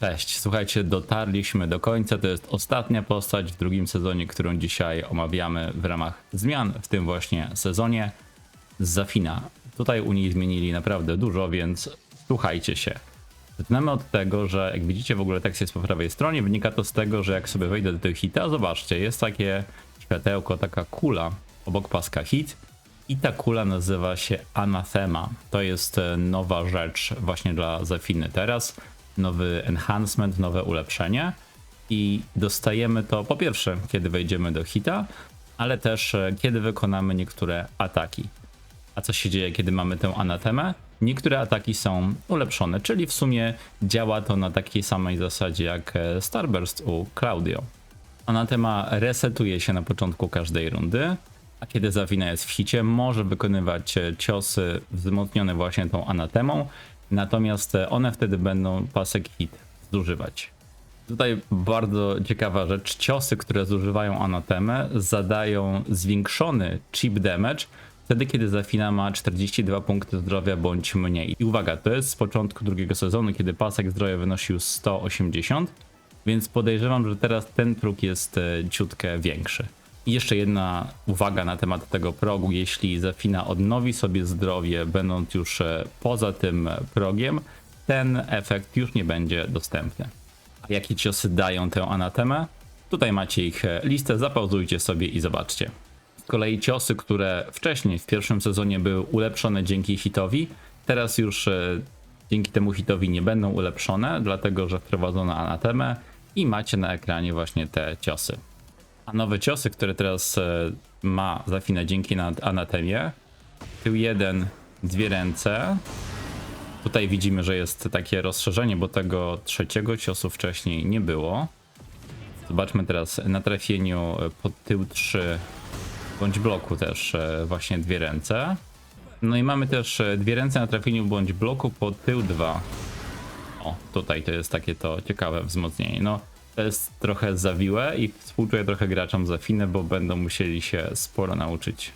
Cześć, słuchajcie, dotarliśmy do końca. To jest ostatnia postać w drugim sezonie, którą dzisiaj omawiamy w ramach zmian w tym właśnie sezonie. Zafina. Tutaj u niej zmienili naprawdę dużo, więc słuchajcie się. Zaczynamy od tego, że jak widzicie w ogóle tekst jest po prawej stronie. Wynika to z tego, że jak sobie wejdę do tego hita, zobaczcie, jest takie światełko, taka kula obok paska hit. I ta kula nazywa się Anathema. To jest e, nowa rzecz właśnie dla Zafiny teraz. Nowy enhancement, nowe ulepszenie. I dostajemy to po pierwsze, kiedy wejdziemy do hita, ale też e, kiedy wykonamy niektóre ataki. A co się dzieje, kiedy mamy tę anatemę? Niektóre ataki są ulepszone, czyli w sumie działa to na takiej samej zasadzie jak e, Starburst u Claudio. Anatema resetuje się na początku każdej rundy, a kiedy Zawina jest w hicie, może wykonywać e, ciosy wzmocnione właśnie tą anatemą, natomiast e, one wtedy będą pasek hit zużywać. Tutaj bardzo ciekawa rzecz. Ciosy, które zużywają anatemę, zadają zwiększony chip damage wtedy, kiedy Zafina ma 42 punkty zdrowia bądź mniej. I uwaga, to jest z początku drugiego sezonu, kiedy pasek zdrowia wynosił 180, więc podejrzewam, że teraz ten próg jest e, ciutkę większy. I jeszcze jedna uwaga na temat tego progu. Jeśli Zafina odnowi sobie zdrowie, będąc już e, poza tym progiem, ten efekt już nie będzie dostępny. A jakie ciosy dają tę anatemę? Tutaj macie ich e, listę, zapauzujcie sobie i zobaczcie. Z kolei ciosy, które wcześniej w pierwszym sezonie były ulepszone dzięki hitowi, teraz już e, dzięki temu hitowi nie będą ulepszone, dlatego że wprowadzono anatemę i macie na ekranie właśnie te ciosy. A nowe ciosy, które teraz e, ma Zafina dzięki na anatemie, tył jeden, dwie ręce. Tutaj widzimy, że jest takie rozszerzenie, bo tego trzeciego ciosu wcześniej nie było. Zobaczmy teraz na trafieniu e, pod tył 3 bądź bloku też e, właśnie dwie ręce. No i mamy też e, dwie ręce na trafieniu bądź bloku pod tył 2. O, tutaj to jest takie to ciekawe wzmocnienie. No, to jest trochę zawiłe i współczuję trochę graczom za finę, bo będą musieli się sporo nauczyć.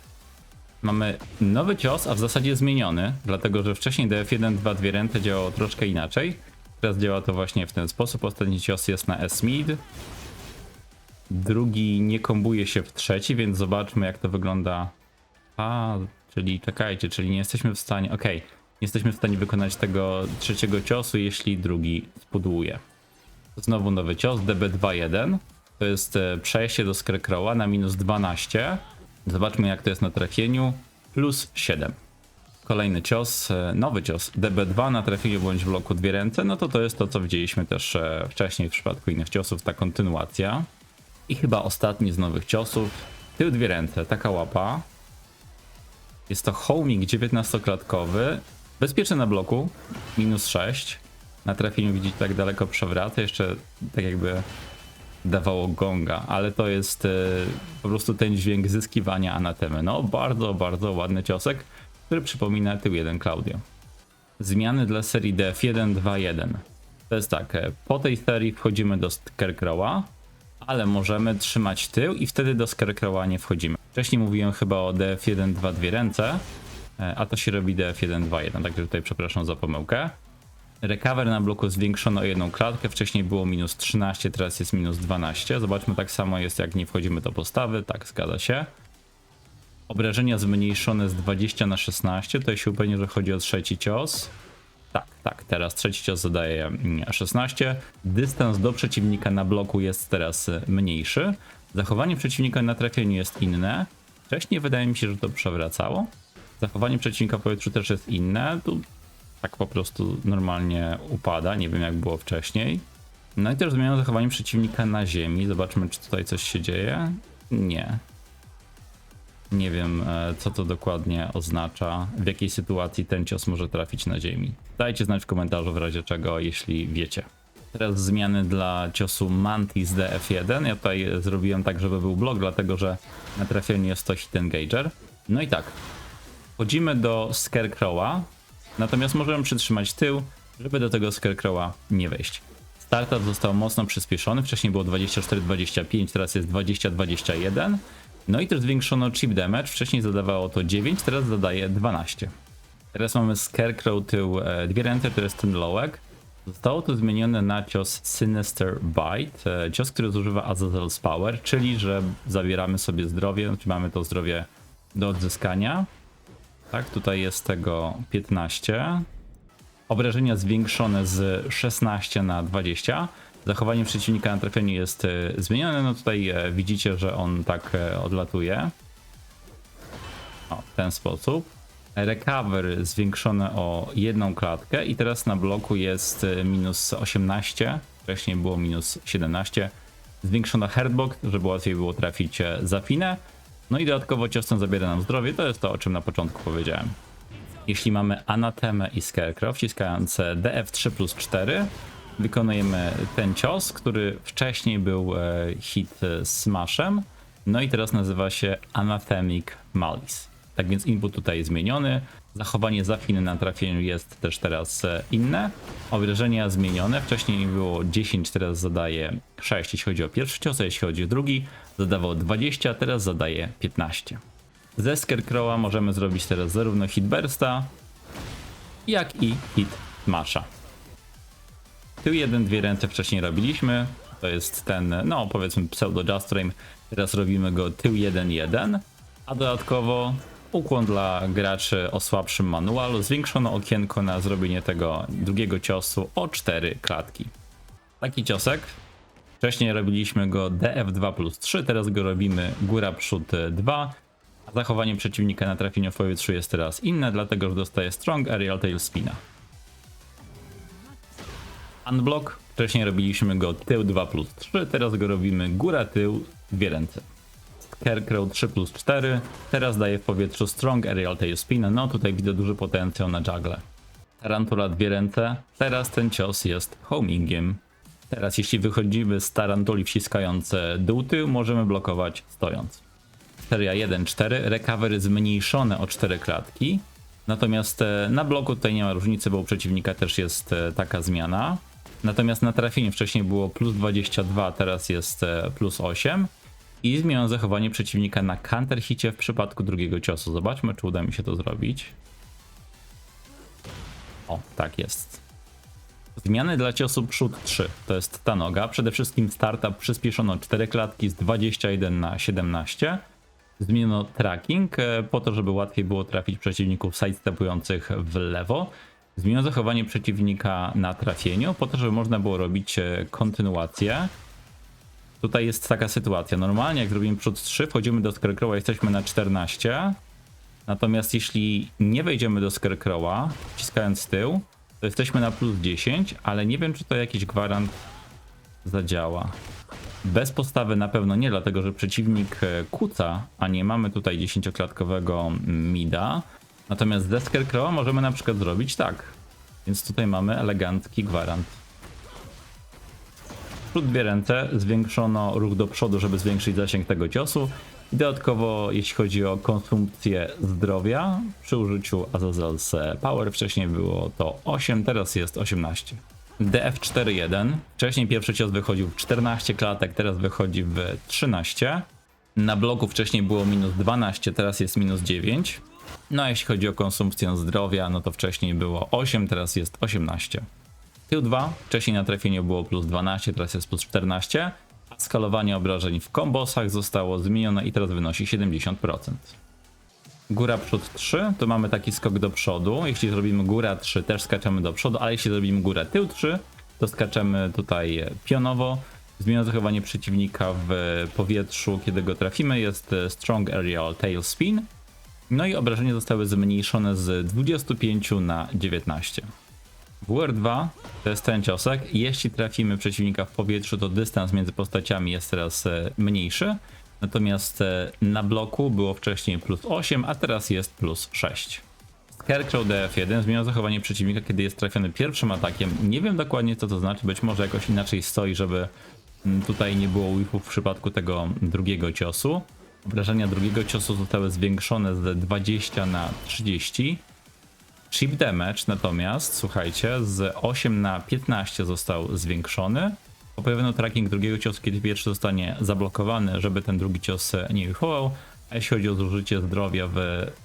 Mamy nowy cios, a w zasadzie zmieniony, dlatego że wcześniej DF1 2 dwie ręce działało troszkę inaczej. Teraz działa to właśnie w ten sposób. Ostatni cios jest na S-mid. Drugi nie kombuje się w trzeci, więc zobaczmy jak to wygląda. A, czyli czekajcie, czyli nie jesteśmy w stanie. Okej, nie jesteśmy w stanie wykonać tego trzeciego ciosu, jeśli drugi spudłuje. Znowu nowy cios, DB2-1. To jest e, przejście do Scarecrowa na minus 12. Zobaczmy jak to jest na trafieniu. Plus 7. Kolejny cios, e, nowy cios, DB2 na trafieniu bądź bloku dwie ręce. No to to jest to, co widzieliśmy też e, wcześniej w przypadku innych ciosów, ta kontynuacja. I chyba ostatni z nowych ciosów. Tył dwie ręce, taka łapa. Jest to homing 19-klatkowy. Bezpieczny na bloku, minus 6. Na trafieniu widzicie tak daleko przewraca, jeszcze tak jakby dawało gonga, ale to jest e, po prostu ten dźwięk zyskiwania anatemy. No bardzo, bardzo ładny ciosek, który przypomina tył 1 Claudio. Zmiany dla serii DF1, 2, 1. To jest tak, e, po tej serii wchodzimy do Scarecrowa, ale możemy trzymać tył i wtedy do Scarecrowa nie wchodzimy. Wcześniej mówiłem chyba o DF1, 2, dwie ręce, e, a to się robi DF1, 2, 1, także tutaj przepraszam za pomyłkę. Recover na bloku zwiększono o jedną klatkę, wcześniej było minus 13, teraz jest minus 12. Zobaczmy, tak samo jest jak nie wchodzimy do postawy, tak zgadza się. Obrażenia zmniejszone z 20 na 16, tutaj się upewnię, że chodzi o trzeci cios. Tak, tak, teraz trzeci cios zadaje mm, 16. Dystans do przeciwnika na bloku jest teraz y, mniejszy. Zachowanie przeciwnika na trafieniu jest inne. Wcześniej wydaje mi się, że to przewracało. Zachowanie przeciwnika w powietrzu też jest inne. Tu tak po prostu normalnie upada. Nie wiem jak było wcześniej. No i też zmieniają zachowanie przeciwnika na ziemi. Zobaczmy, czy tutaj coś się dzieje. Nie. Nie wiem, e, co to dokładnie oznacza, w jakiej sytuacji ten cios może trafić na ziemi. Dajcie znać w komentarzu w razie czego, jeśli wiecie. Teraz zmiany dla ciosu Mantis DF1. Ja tutaj zrobiłem tak, żeby był blok, dlatego że na trafieniu jest to hit engager. No i tak, wchodzimy do Scarecrowa, natomiast możemy przytrzymać tył, żeby do tego Scarecrowa nie wejść. Startup został mocno przyspieszony, wcześniej było 24-25, teraz jest 20-21. No i też zwiększono chip damage, wcześniej zadawało to 9, teraz zadaje 12. Teraz mamy Scarecrow tył e, dwie ręce, to jest ten lołek. Zostało tu zmienione na cios Sinister Bite, e, cios, który zużywa Azazel's Power, czyli że zabieramy sobie zdrowie, znaczy mamy to zdrowie do odzyskania. Tak, tutaj jest tego 15. Obrażenia zwiększone z 16 na 20. Zachowanie przeciwnika na trafieniu jest e, zmienione. No tutaj e, widzicie, że on tak e, odlatuje. O, w ten sposób. Recover zwiększone o jedną klatkę i teraz na bloku jest minus 18. Wcześniej było minus 17. Zwiększona heartbox, żeby łatwiej było trafić zafinę. No i dodatkowo cios ten zabiera nam zdrowie. To jest to, o czym na początku powiedziałem. Jeśli mamy Anatemę i Scarecrow, wciskając DF3 plus 4, wykonujemy ten cios, który wcześniej był e, hit smashem, no i teraz nazywa się Anathemic Malice. Tak więc input tutaj jest zmieniony, zachowanie zafiny na trafieniu jest też teraz e, inne, obrażenia zmienione, wcześniej było 10, teraz zadaje 6 jeśli chodzi o pierwszy cios, a jeśli chodzi o drugi zadawał 20, teraz zadaje 15. Ze Scarecrowa możemy zrobić teraz zarówno hit bursta, jak i hit smasha. Tył jeden, dwie ręce wcześniej robiliśmy. To jest ten, no powiedzmy pseudo Just Frame. Teraz robimy go tył 1-1. A dodatkowo ukłon dla graczy o słabszym manualu. Zwiększono okienko na zrobienie tego drugiego ciosu o 4 klatki. Taki ciosek. Wcześniej robiliśmy go DF2 plus 3, teraz go robimy góra przód 2. A zachowanie przeciwnika na trafieniu w powietrzu jest teraz inne, dlatego że dostaje Strong Aerial Tail Spina. Unblock. Wcześniej robiliśmy go tył 2 plus 3, teraz go robimy góra, tył, dwie ręce. Scarecrow 3 plus 4, teraz daje w powietrzu Strong Aerial Tail Spin, no tutaj widzę duży potencjał na juggle. Tarantula dwie ręce, teraz ten cios jest homingiem. Teraz jeśli wychodzimy z tarantuli wciskające dół tył, możemy blokować stojąc. Seria 1-4, recovery zmniejszone o 4 klatki. Natomiast e, na bloku tutaj nie ma różnicy, bo u przeciwnika też jest e, taka zmiana. Natomiast na trafieniu wcześniej było plus 22, teraz jest e, plus 8. I zmieniam zachowanie przeciwnika na counter hicie w przypadku drugiego ciosu. Zobaczmy, czy uda mi się to zrobić. O, tak jest. Zmiany dla ciosu przód 3 to jest ta noga. Przede wszystkim startup przyspieszono 4 klatki z 21 na 17. Zmieniono tracking e, po to, żeby łatwiej było trafić przeciwników sidestepujących w lewo. Zmieniono zachowanie przeciwnika na trafieniu po to, żeby można było robić e, kontynuację. Tutaj jest taka sytuacja. Normalnie jak zrobimy przód 3, wchodzimy do Scarecrowa, jesteśmy na 14. Natomiast jeśli nie wejdziemy do Scarecrowa, wciskając tył, to jesteśmy na plus 10, ale nie wiem, czy to jakiś gwarant zadziała. Bez postawy na pewno nie, dlatego że przeciwnik e, kuca, a nie mamy tutaj 10-klatkowego mida. Natomiast ze Scarecrowa możemy na przykład zrobić tak. Więc tutaj mamy elegancki gwarant. Przód dwie ręce, zwiększono ruch do przodu, żeby zwiększyć zasięg tego ciosu. I dodatkowo, jeśli chodzi o konsumpcję zdrowia, przy użyciu Azazel's Power wcześniej było to 8, teraz jest 18. DF4-1, wcześniej pierwszy cios wychodził w 14 klatek, teraz wychodzi w 13. Na bloku wcześniej było minus 12, teraz jest minus 9. No a jeśli chodzi o konsumpcję zdrowia, no to wcześniej było 8, teraz jest 18. Tył 2, wcześniej na trafieniu było plus 12, teraz jest plus 14. A skalowanie obrażeń w kombosach zostało zmienione i teraz wynosi 70%. Góra przód 3 to mamy taki skok do przodu. Jeśli zrobimy góra 3 też skaczemy do przodu, ale jeśli zrobimy góra tył 3 to skaczemy tutaj pionowo. Zmiana zachowanie przeciwnika w powietrzu, kiedy go trafimy jest Strong Aerial Tail Spin. No i obrażenia zostały zmniejszone z 25 na 19. WR2 to jest ten ciosek. Jeśli trafimy przeciwnika w powietrzu, to dystans między postaciami jest teraz e, mniejszy. Natomiast e, na bloku było wcześniej plus 8, a teraz jest plus 6. Scarecrow DF1 zmienia zachowanie przeciwnika, kiedy jest trafiony pierwszym atakiem. Nie wiem dokładnie co to znaczy, być może jakoś inaczej stoi, żeby mm, tutaj nie było whipów w przypadku tego drugiego ciosu. Obrażenia drugiego ciosu zostały zwiększone z 20 na 30. Chip damage natomiast, słuchajcie, z 8 na 15 został zwiększony. Poprawiono tracking drugiego ciosu, kiedy pierwszy zostanie zablokowany, żeby ten drugi cios nie wychował. Jeśli chodzi o zużycie zdrowia w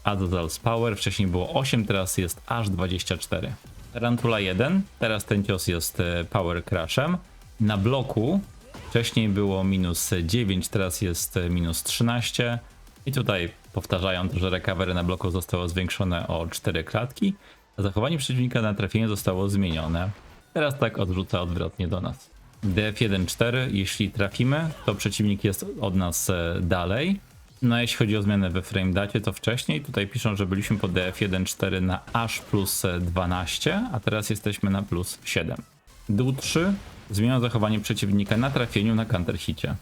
Azazel's Power, wcześniej było 8, teraz jest aż 24. Tarantula 1, teraz ten cios jest e, Power Crushem. Na bloku wcześniej było minus 9, teraz jest e, minus 13. I tutaj powtarzają to, że recovery na bloku zostało zwiększone o 4 klatki, a zachowanie przeciwnika na trafienie zostało zmienione. Teraz tak odrzuca odwrotnie do nas. DF1-4, jeśli trafimy, to przeciwnik jest od nas e, dalej. No a jeśli chodzi o zmianę we frame dacie, to wcześniej tutaj piszą, że byliśmy po DF1-4 na aż plus e, 12, a teraz jesteśmy na plus 7. Dół 3 zmienia zachowanie przeciwnika na trafieniu na counter hicie.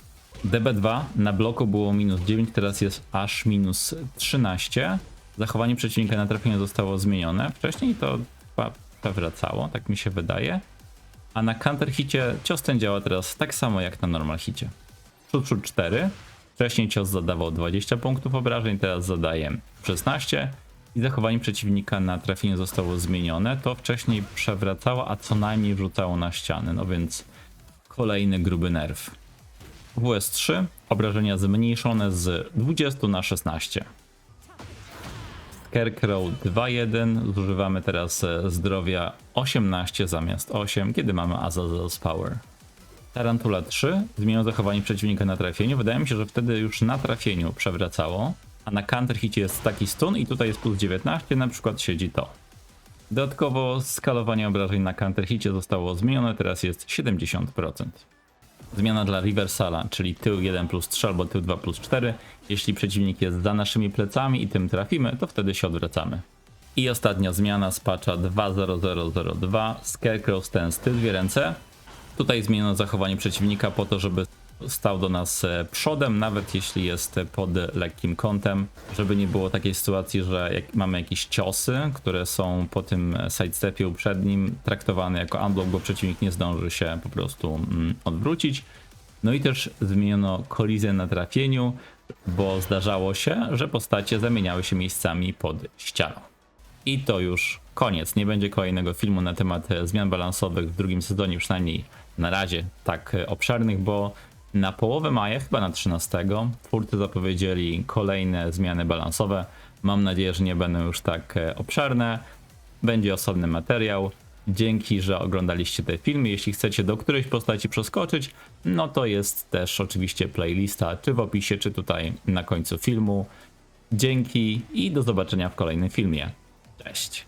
DB2 na bloku było minus 9, teraz jest aż minus 13. Zachowanie przeciwnika na trafieniu zostało zmienione. Wcześniej to przewracało, tak mi się wydaje. A na counter hicie cios ten działa teraz tak samo jak na normal hicie. Przód, przód 4. Wcześniej cios zadawał 20 punktów obrażeń, teraz zadaje 16. I zachowanie przeciwnika na trafienie zostało zmienione. To wcześniej przewracało, a co najmniej rzucało na ściany. No więc kolejny gruby nerw. WS3 obrażenia zmniejszone z 20 na 16. Scarecrow 2.1 zużywamy teraz e, zdrowia 18 zamiast 8, kiedy mamy Azazel's Power. Tarantula 3 zmienią zachowanie przeciwnika na trafieniu. Wydaje mi się, że wtedy już na trafieniu przewracało, a na counter hicie jest taki stun i tutaj jest plus 19, na przykład siedzi to. Dodatkowo skalowanie obrażeń na counter hicie zostało zmienione, teraz jest 70%. Zmiana dla reversala, czyli tył 1 plus 3 albo tył 2 plus 4. Jeśli przeciwnik jest za naszymi plecami i tym trafimy, to wtedy się odwracamy. I ostatnia zmiana z patcha 2.0.0.2 Scarecrow Stance tył dwie ręce. Tutaj zmieniono zachowanie przeciwnika po to, żeby stał do nas e, przodem, nawet jeśli jest pod lekkim kątem, żeby nie było takiej sytuacji, że jak mamy jakieś ciosy, które są po tym sidestepie uprzednim traktowane jako unblock, bo przeciwnik nie zdąży się po prostu mm, odwrócić. No i też zmieniono kolizję na trafieniu, bo zdarzało się, że postacie zamieniały się miejscami pod ścianą. I to już koniec. Nie będzie kolejnego filmu na temat e, zmian balansowych w drugim sezonie, przynajmniej na razie tak e, obszernych, bo na połowę maja, chyba na 13, twórcy zapowiedzieli kolejne zmiany balansowe. Mam nadzieję, że nie będą już tak e, obszerne. Będzie osobny materiał. Dzięki, że oglądaliście te filmy. Jeśli chcecie do którejś postaci przeskoczyć, no to jest też oczywiście playlista, czy w opisie, czy tutaj na końcu filmu. Dzięki i do zobaczenia w kolejnym filmie. Cześć.